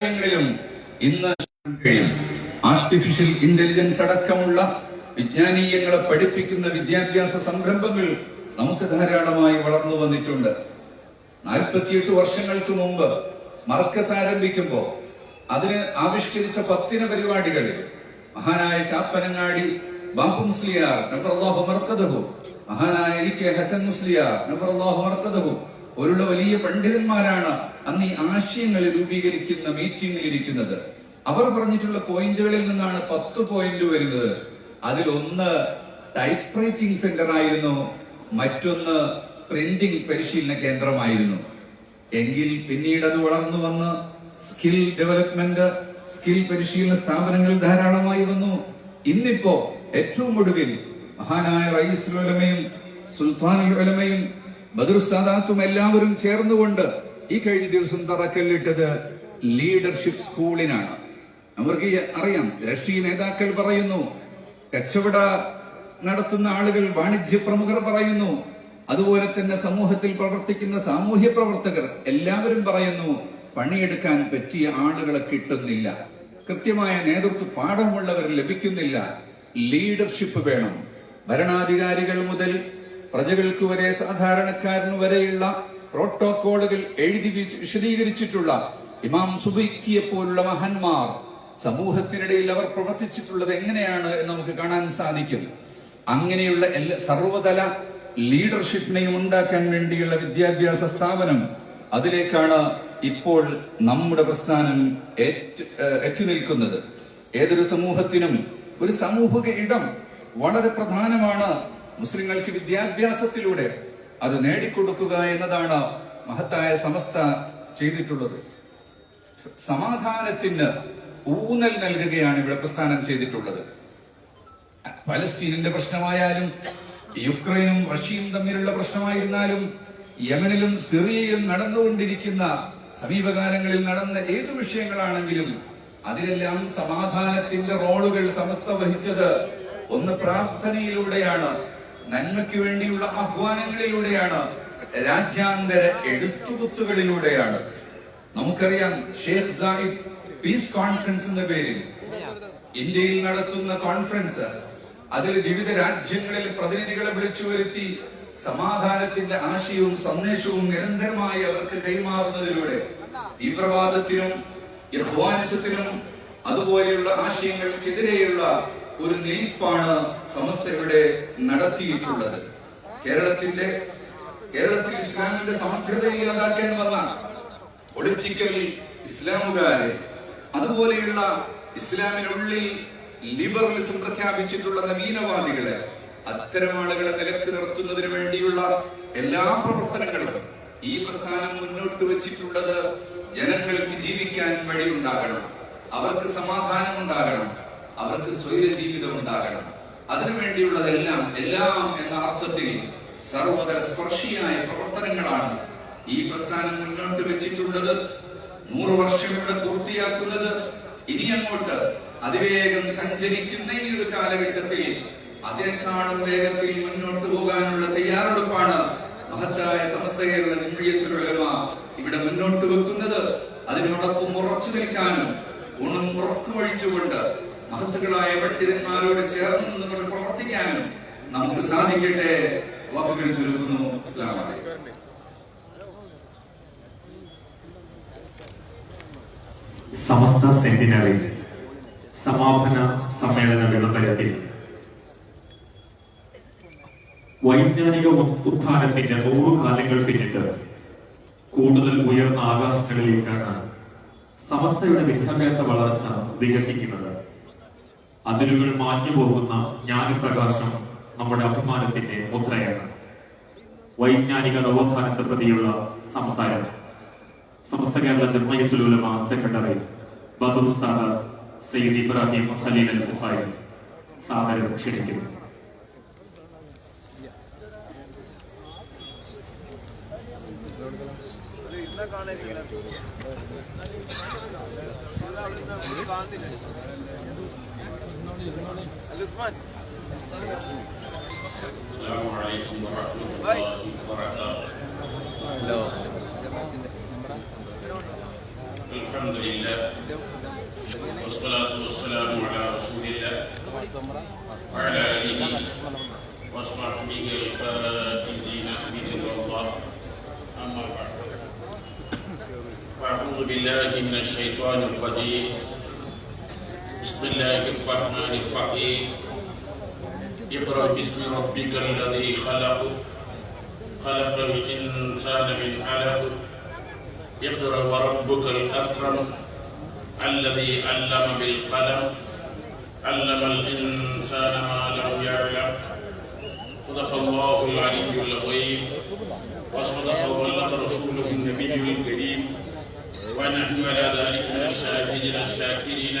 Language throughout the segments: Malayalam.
കാര്യങ്ങളിലും ഇന്ന് കഴിയും. ആർട്ടിഫിഷ്യൽ ഇന്റലിജൻസ് അടക്കമുള്ള വിജ്ഞാനീയങ്ങളെ പഠിപ്പിക്കുന്ന വിദ്യാഭ്യാസ സംരംഭങ്ങൾ നമുക്ക് ധാരാളമായി വളർന്നു വന്നിട്ടുണ്ട്. നാൽപ്പത്തിയെട്ട് വർഷങ്ങൾക്ക് മുമ്പ് മർക്കസ് ആരംഭിക്കുമ്പോൾ അതിന് ആവിഷ്കരിച്ച പത്തിന പരിപാടികളിൽ മഹാനായ ചാപ്പനങ്ങാടി ബാബു മുസ്ലിയാർ നബറല്ലാഹു മർക്കദഹു. മഹാനായ ഇ കെ ഹസൻ മുസ്ലിയാർ നബറല്ലാഹു മർക്കദഹു. പോലുള്ള വലിയ പണ്ഡിതന്മാരാണ് അന്ന് ഈ ആശയങ്ങൾ രൂപീകരിക്കുന്ന മീറ്റിംഗിൽ ഇരിക്കുന്നത്. അവർ പറഞ്ഞിട്ടുള്ള പോയിന്റുകളിൽ നിന്നാണ് പത്ത് പോയിന്റ് വരുന്നത്. അതിൽ ഒന്ന് ടൈപ്പ് റൈറ്റിംഗ് സെന്റർ ആയിരുന്നു മറ്റൊന്ന് പ്രിന്റിംഗ് പരിശീലന കേന്ദ്രമായിരുന്നു. എങ്കിൽ പിന്നീട് അത് വളർന്നു വന്ന് സ്കിൽ ഡെവലപ്മെന്റ് സ്കിൽ പരിശീലന സ്ഥാപനങ്ങൾ ധാരാളമായി വന്നു. ഇന്നിപ്പോ ഏറ്റവും ഒടുവിൽ മഹാനായ റൈസ് ഉലമയും സുൽത്താനുൽ ഉലമയും ബദർ സാദാത്തും എല്ലാവരും ചേർന്നുകൊണ്ട് ഈ കഴിഞ്ഞ ദിവസം തറക്കല്ലിട്ടത് ലീഡർഷിപ്പ് സ്കൂളിനാണ്. അവർക്ക് അറിയാം രാഷ്ട്രീയ നേതാക്കൾ പറയുന്നു കച്ചവട നടത്തുന്ന ആളുകൾ വാണിജ്യ പ്രമുഖർ പറയുന്നു അതുപോലെ തന്നെ സമൂഹത്തിൽ പ്രവർത്തിക്കുന്ന സാമൂഹ്യ പ്രവർത്തകർ എല്ലാവരും പറയുന്നു പണിയെടുക്കാൻ പറ്റിയ ആളുകളെ കിട്ടുന്നില്ല. കൃത്യമായ നേതൃത്വ പാഠമുള്ളവർ ലഭിക്കുന്നില്ല. ലീഡർഷിപ്പ് വേണം. ഭരണാധികാരികൾ മുതൽ പ്രജകൾക്ക് വരെ സാധാരണക്കാരന് വരെയുള്ള പ്രോട്ടോകോളുകൾ എഴുതി വിശദീകരിച്ചിട്ടുള്ള ഇമാം സുബൈക്കിയെ പോലുള്ള മഹാന്മാർ സമൂഹത്തിനിടയിൽ അവർ പ്രവർത്തിച്ചിട്ടുള്ളത് എങ്ങനെയാണ് എന്ന് നമുക്ക് കാണാൻ സാധിക്കും. അങ്ങനെയുള്ള എല്ലാ സർവതല ലീഡർഷിപ്പിനെയും ഉണ്ടാക്കാൻ വേണ്ടിയുള്ള വിദ്യാഭ്യാസ സ്ഥാപനം അതിലേക്കാണ് ഇപ്പോൾ നമ്മുടെ പ്രസ്ഥാനം ഏറ്റു- എത്തി നിൽക്കുന്നത് ഏതൊരു സമൂഹത്തിനും ഒരു സമൂഹിക ഇടം വളരെ പ്രധാനമാണ് മുസ്ലിങ്ങൾക്ക് വിദ്യാഭ്യാസത്തിലൂടെ അത് നേടിക്കൊടുക്കുക എന്നതാണ് മഹത്തായ സമസ്ത ചെയ്തിട്ടുള്ളത്. സമാധാനത്തിന് ഊന്നൽ നൽകുകയാണ് ഇവിടെ പ്രസ്ഥാനം ചെയ്തിട്ടുള്ളത്. പലസ്തീനിന്റെ പ്രശ്നമായാലും യുക്രൈനും റഷ്യയും തമ്മിലുള്ള പ്രശ്നമായിരുന്നാലും യമനിലും സിറിയയിലും നടന്നുകൊണ്ടിരിക്കുന്ന സമീപകാലങ്ങളിൽ നടന്ന ഏതു വിഷയങ്ങളാണെങ്കിലും അതിലെല്ലാം സമാധാനത്തിന്റെ റോളുകൾ സമസ്ത വഹിച്ചത് ഒന്ന് പ്രാർത്ഥനയിലൂടെയാണ്. നന്മയ്ക്ക് വേണ്ടിയുള്ള ആഹ്വാനങ്ങളിലൂടെയാണ് രാജ്യാന്തര എഴുത്തുകുത്തുകളിലൂടെയാണ്. നമുക്കറിയാം ഷേഖ് സാഹിബ് പീസ് കോൺഫറൻസ് എന്ന പേരിൽ ഇന്ത്യയിൽ നടത്തുന്ന കോൺഫറൻസ് അതിൽ വിവിധ രാജ്യങ്ങളിൽ പ്രതിനിധികളെ വിളിച്ചു വരുത്തി സമാധാനത്തിന്റെ ആശയവും സന്ദേശവും നിരന്തരമായി അവർക്ക് കൈമാറുന്നതിലൂടെ തീവ്രവാദത്തിനും യഹ്വാനിസത്തിനും അതുപോലെയുള്ള ആശയങ്ങൾക്കെതിരെയുള്ള ഒരു നിൽപ്പാണ് സമസ്ത ഇവിടെ നടത്തിയിട്ടുള്ളത്. കേരളത്തിന്റെ കേരളത്തിൽ ഇസ്ലാമിന്റെ സമഗ്രത ഇല്ലാതാക്കാൻ വന്ന പൊളിറ്റിക്കൽ ഇസ്ലാമുകാരെ അതുപോലെയുള്ള ഇസ്ലാമിനുള്ളിൽ ലിബറലിസം പ്രഖ്യാപിച്ചിട്ടുള്ള നവീനവാദികളെ അത്തരം ആളുകളെ നിലയ്ക്ക് നിർത്തുന്നതിന് വേണ്ടിയുള്ള എല്ലാ പ്രവർത്തനങ്ങളും ഈ പ്രസ്ഥാനം മുന്നോട്ട് വെച്ചിട്ടുള്ളത് ജനങ്ങൾക്ക് ജീവിക്കാൻ വഴിയുണ്ടാകണം. അവർക്ക് സമാധാനം ഉണ്ടാകണം അവർക്ക് സ്വൈര ജീവിതം ഉണ്ടാകണം അതിനുവേണ്ടിയുള്ളതെല്ലാം എല്ലാം എന്ന അർത്ഥത്തിൽ സർവതര സ്പർശിയായ പ്രവർത്തനങ്ങളാണ് ഈ പ്രസ്ഥാനം മുന്നോട്ട് വെച്ചിട്ടുള്ളത്. നൂറ് വർഷം ഇവിടെ പൂർത്തിയാക്കുന്നത്. ഇനി അങ്ങോട്ട് അതിവേഗം സഞ്ചരിക്കുന്ന ഈ ഒരു കാലഘട്ടത്തിൽ അതിനെക്കാളും വേഗത്തിൽ മുന്നോട്ട് പോകാനുള്ള തയ്യാറെടുപ്പാണ് മഹത്തായ സമസ്ത കേരള ജംഇയ്യത്തുൽ ഇവിടെ മുന്നോട്ട് വെക്കുന്നത്. അതിനോടൊപ്പം ഉറച്ചു നിൽക്കാനും ഗുണം ഉറക്കുവഴിച്ചുകൊണ്ട് മഹത്തുക്കളായ പണ്ഡിതന്മാരോട് ചേർന്ന് നിന്നുകൊണ്ട് പ്രവർത്തിക്കാനും നമുക്ക് സാധിക്കട്ടെ. വാക്കുകൾ ചുരുക്കുന്നു ഇസ്ലാമായി സമസ്ത സെന്റിനറി സമാപന സമ്മേളന വിളംബരത്തിൽ വൈജ്ഞാനിക ഉത്ഥാനത്തിന്റെ നൂറ് കാലങ്ങൾ പിന്നിട്ട് കൂടുതൽ ഉയർന്ന ആകാശങ്ങളിലേക്കാണ് സമസ്തയുടെ വിദ്യാഭ്യാസ വളർച്ച വികസിക്കുന്നത്. അതിരുകൾ മാഞ്ഞു പോകുന്ന ജ്ഞാനപ്രകാശം നമ്മുടെ അഭിമാനത്തിന്റെ മുദ്രയാണ്. വൈജ്ഞാനിക നവോത്ഥാനത്തെ പ്രതിയുള്ള സംസാരം. സമസ്ത കേരള ജന്മയത്തിലുള്ള സെക്രട്ടറി ബദൂർ സാദാത്ത് സയ്യിദ് ഇബ്രാഹിം ഖലീൽ അൽ ബുഖാരി സാദരം ക്ഷണിക്കുന്നു. السلام عليكم ورحمة الله وبركاته. الحمد لله. والصلاة والسلام على رسول الله. وعلى آله وصحبه الفائزين برضا الله. أما بعد. أعوذ بالله من الشيطان الرجيم. بسم الله الرحمن الرحيم اقرأ باسم ربك الذي خلق خلق الإنسان من علق اقرأ وربك الأكرم الذي علم بالقلم علم الإنسان ما لم يعلم صدق الله العلي العظيم وصدق وبلغ رسوله النبي الكريم ونحن على ذلك من الشاهدين الشاكرين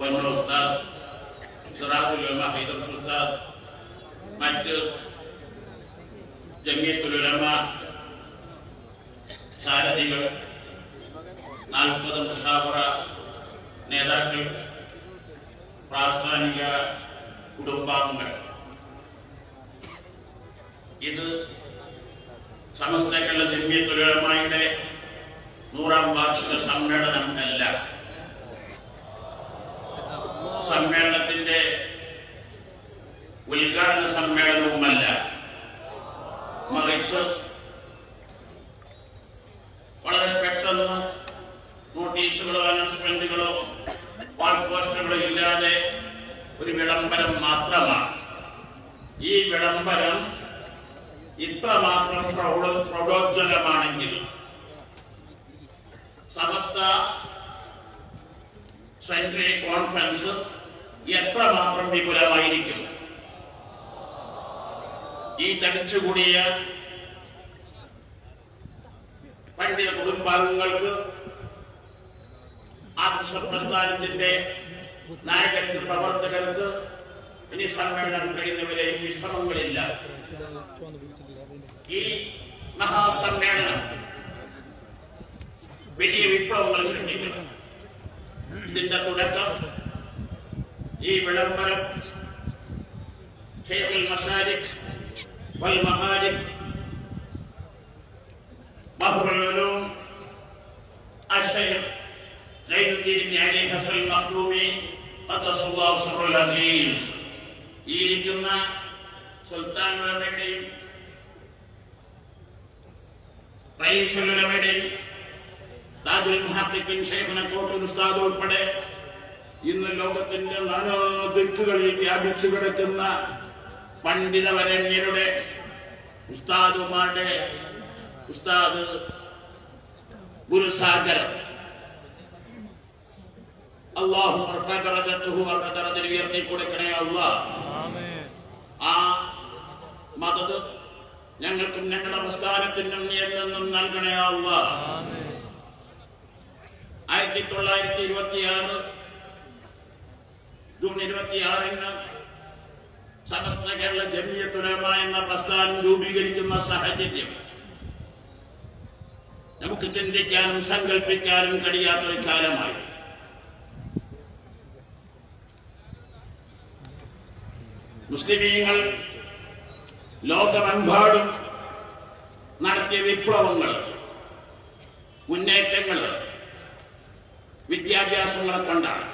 വൻമ ഉസ്താദ് സിറാജുൽ ഉലമ ഹൈദർ ഉസ്താദ് മറ്റ് ജമിയത്തുലമ സാരഥികൾ നാൽപ്പത് മുസാഫറ നേതാക്കൾ പ്രാസ്ഥാനിക കുടുംബാംഗങ്ങൾ ഇത് സമസ്ത കേരള ജമിയത്തുലമയുടെ നൂറാം വാർഷിക സമ്മേളനം അല്ല സമ്മേളനത്തിന്റെ ഉദ്ഘാടന സമ്മേളനവുമല്ല. മറിച്ച് വളരെ പെട്ടെന്ന് നോട്ടീസുകളോ അനൗൺസ്മെന്റുകളോ വാൾ പോസ്റ്ററുകളോ ഇല്ലാതെ ഒരു വിളംബരം മാത്രമാണ്. ഈ വിളംബരം ഇത്രമാത്രം പ്രൗഢ പ്രൗഢോജ്വലമാണെങ്കിൽ സമസ്ത സെൻട്രൽ കോൺഫറൻസ് എത്രമാത്രം വിപുലമായിരിക്കും? ഈ തടിച്ചുകൂടിയ പണ്ഡിത കുടുംബാംഗങ്ങൾക്ക് ആദർശ പ്രസ്ഥാനത്തിന്റെ നായകത്വ പ്രവർത്തകർക്ക് ഇനി സമ്മേളനം കഴിയുന്നവരെ വിശ്രമങ്ങളില്ല. ഈ മഹാസമ്മേളനം വലിയ വിപ്ലവങ്ങൾ സൃഷ്ടിക്കണം. ഇതിന്റെ തുടക്കം ഈ വിളംബരം ഷെയ്ഖുൽ മസാലിക് والمغارب بحر العلوم الشيخ زين الدين بن علي حسن المخدومي قدس الله سر العزيز ഈ ഇരിക്കുന്ന സുൽത്താൻ ഉലമയുടെയും റയീസ് ഉലമയുടെയും താജുൽ മുഹദ്ദിഖിൻ ഷെയ്ഖുന കോട്ടൂർ ഉൾപ്പെടെ ഇന്ന് ലോകത്തിന്റെ നാനാ ദിക്കുകളിൽ വ്യാപിച്ചു കിടക്കുന്ന പണ്ഡിതവരണ്യരുടെ ഉസ്താദുമാരുടെ ഉസ്താദ് ഗുരുസാഗർ. കൊടുക്കണേ ആ ഞങ്ങൾക്കും ഞങ്ങളുടെ പ്രസ്ഥാനത്തിനും എന്നെന്നും നൽകണേ അള്ളാഹ് ആയിരത്തി തൊള്ളായിരത്തി ഇരുപത്തിയാറ് ജൂൺ ഇരുപത്തിയാറിന് സമസ്ത കേരള ജമിയത്തുലമ എന്ന പ്രസ്ഥാനം രൂപീകരിക്കുന്ന സാഹചര്യം. നമുക്ക് ചിന്തിക്കാനും സങ്കല്പിക്കാനും കഴിയാത്തൊരു കാലമായി. മുസ്ലിമീങ്ങൾ ലോകമെമ്പാടും നടത്തിയ വിപ്ലവങ്ങൾ മുന്നേറ്റങ്ങൾ വിദ്യാഭ്യാസങ്ങളെ കൊണ്ടാണ്